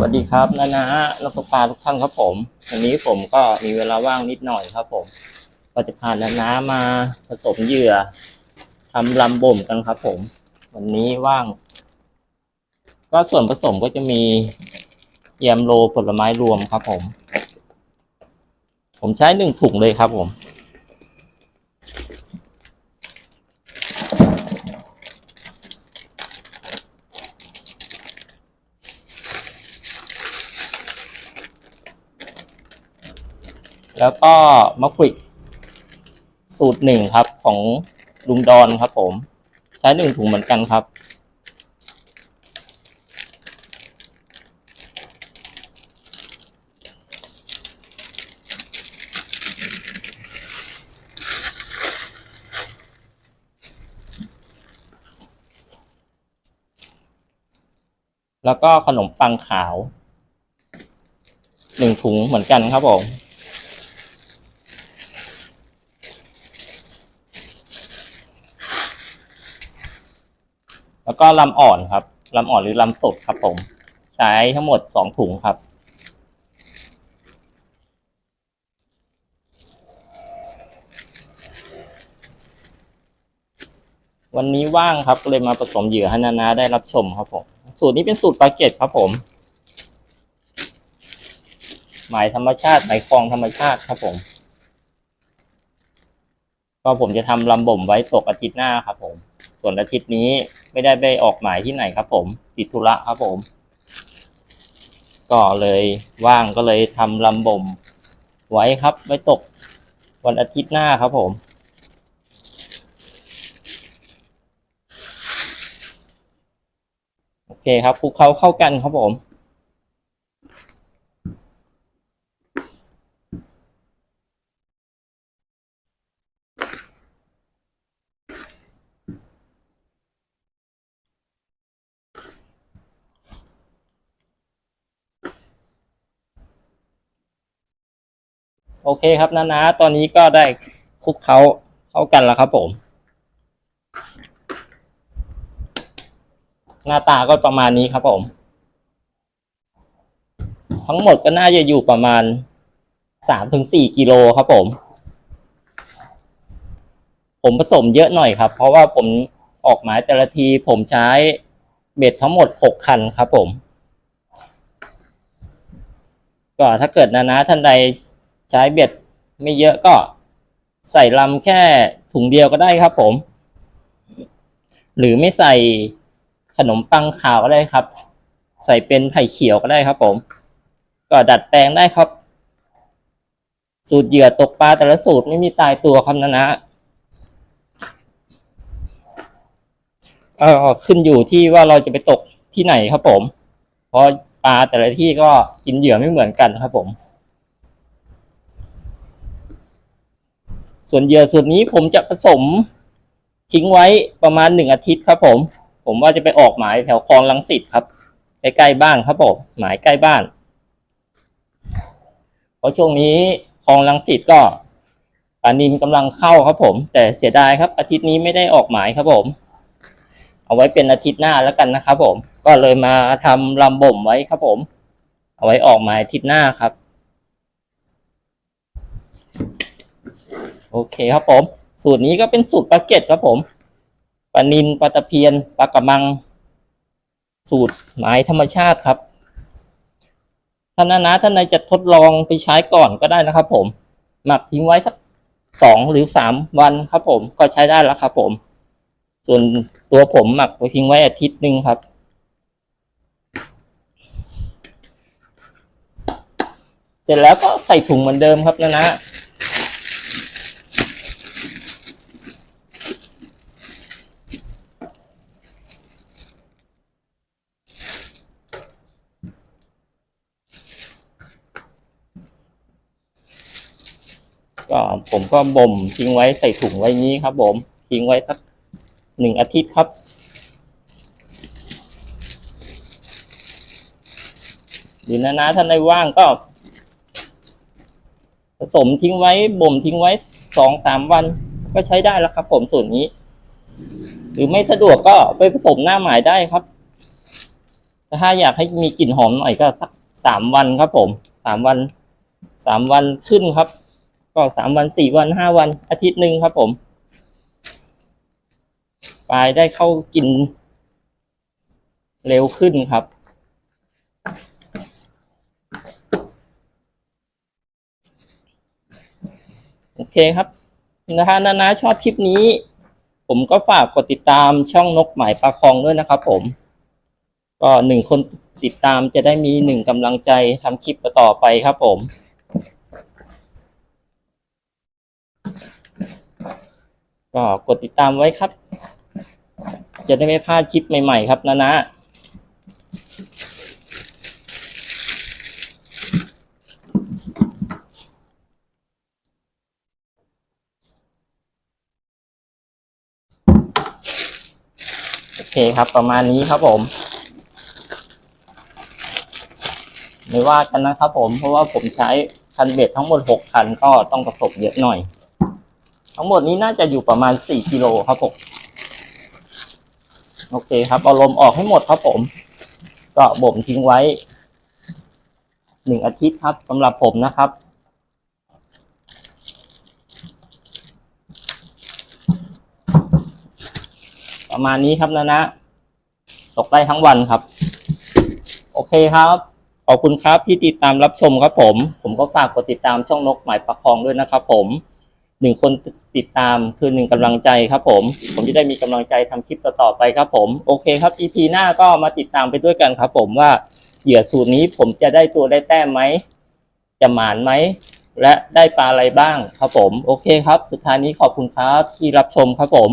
วัสดีครับนานาแล้วก็ปลาทุกท่านครับผมวันนี้ผมก็มีเวลาว่างนิดหน่อยครับผม ก็จะพานานามาผสมเหยื่อทำลำบ่มกันครับผม วันนี้ว่าง ก็ส่วนผสมก็จะมีแยมโลผลไม้รวมครับผม ผมใช้หนึ่งถุงเลยครับผม แล้วก็มะขวิกสูตรหนึ่งครับของลุงดอนครับผม ใช้หนึ่งถุงเหมือนกันครับ แล้วก็ขนมปังขาวหนึ่งถุงเหมือนกันครับผม แล้วก็ลำอ่อนครับลำอ่อนหรือลำสดครับผม ใช้ทั้งหมดสองถุงครับ วันนี้ว่างครับก็เลยมาผสมเหยื่อให้นานาได้รับชมครับผม สูตรนี้เป็นสูตรปลาเกตครับผมหมายธรรมชาติหมายคลองธรรมชาติครับผม ก็ผมจะทำลำบ่มไว้ตกอาทิตย์หน้าครับผม ส่วนอาทิตย์นี้ไม่ได้ไปออกหมายที่ไหนครับ ผมติดธุระครับผม ก็เลยว่างก็เลยทำลำบ่มไว้ครับ ไว้ตกวันอาทิตย์หน้าครับผมโอเคครับคลุกเขาเข้ากันครับผม โอเคครับนานาตอนนี้ก็ได้คุกเขาเข้ากันแล้วครับผม หน้าตาก็ประมาณนี้ครับผม ทั้งหมดก็น่าจะอยู่ประมาณสามถึงสี่กิโลครับผม ผมผสมเยอะหน่อยครับ เพราะว่าผมออกหมายแต่ละทีผมใช้เบ็ดทั้งหมดหกคันครับผม ก็ถ้าเกิดนานาท่านใด ช้เบ็ดไม่เยอะก็ใส่ลำแค่ถุงเดียวก็ได้ครับผม หรือไม่ใส่ขนมปังขาวก็ได้ครับ ใส่เป็นไผ่เขียวก็ได้ครับผม ก็ดัดแปลงได้ครับ สูตรเหยื่อตกปลาแต่ละสูตรไม่มีตายตัวครับนะนะก็ขึ้นอยู่ที่ว่าเราจะไปตกที่ไหนครับผม เพราะปลาแต่ละที่ก็กินเหยื่อไม่เหมือนกันครับผม ส่วนเหยื่อสูตรนี้ผมจะผสมทิ้งไว้ประมาณหนึ่งอาทิตย์ครับผม ผมว่าจะไปออกหมายแถวคลองลังสิตครับใกล้ๆบ้านครับผมหมายใกล้บ้าน เพราะช่วงนี้คลองลังสิตก็ปานินกำลังเข้าครับผม แต่เสียดายครับ อาทิตย์นี้ไม่ได้ออกหมายครับผม เอาไว้เป็นอาทิตย์หน้าแล้วกันนะครับผม ก็เลยมาทำลำบ่มไว้ครับผม เอาไว้ออกหมายอาทิตย์หน้าครับ โอเคครับผม สูตรนี้ก็เป็นสูตรปลาเก็ตครับผมปลานินปลาตะเพียนปลากระมัง สูตรหมายธรรมชาติครับท่านนะท่านใดจะทดลองไปใช้ก่อนก็ได้นะครับ ผม หมักทิ้งไว้สักสองหรือสามวันครับ ผมก็ใช้ได้แล้วครับ ผม ส่วนตัวผมหมักไว้ทิ้งไว้อาทิตย์หนึ่งครับ เสร็จแล้วก็ใส่ถุงเหมือนเดิมครับนะนะ ก็ผมก็บ่มทิ้งไว้ใส่ถุงไว้งี้ครับผมทิ้งไว้สักหนึ่งอาทิตย์ครับ หรือนานาท่านใดว่างก็ ผสมทิ้งไว้บ่มทิ้งไว้สองสามวัน ก็ใช้ได้แล้วครับ ผมส่วนนี้ หรือไม่สะดวกก็ไปผสมหน้าหมายได้ครับถ้าอยากให้มีกลิ่นหอมหน่อยก็สักสามวันครับผมสามวันสามวันขึ้นครับ ก็สามวันสี่วันห้าวันอาทิตย์หนึ่งครับผมปลายได้เข้ากิน เร็วขึ้นครับ โอเคครับนะฮะนานาชอบคลิปนี้ ผมก็ฝากกดติดตามช่องนกหมายปลาคองด้วยนะครับผม ก็หนึ่งคนติดตามจะได้มีหนึ่งกำลังใจทำคลิปต่อไปครับผม ก็กดติดตามไว้ครับ จะได้ไม่พลาดคลิปใหม่ๆครับนะนะโอเคครับประมาณนี้ครับผมไม่ว่ากันนะครับผมเพราะว่าผมใช้คันเบ็ดทั้งหมดหกคันก็ต้องผสมเยอะหน่อย ทั้งหมดนี้น่าจะอยู่ประมาณสี่กิโลครับผม โอเคครับ เอาลมออกให้หมดครับผม ก็บ่มทิ้งไว้หนึ่งอาทิตย์ครับสำหรับผมนะครับประมาณนี้ครับนะนะ ตกได้ทั้งวันครับ โอเคครับ ขอบคุณครับที่ติดตามรับชมครับผม ผมก็ฝากกดติดตามช่องนกหมายประคองด้วยนะครับผม หนึ่งคนติดตามคือหนึ่งกำลังใจครับผม ผมจะได้มีกำลังใจทำคลิปต่อๆไปครับผม โอเคครับ EP หน้าก็มาติดตามไปด้วยกันครับผมว่าเหยื่อสูตรนี้ผมจะได้ตัวได้แต้มไหม จะหมานไหม และได้ปลาอะไรบ้างครับผม โอเคครับ สุดท้ายนี้ขอบคุณครับที่รับชมครับผม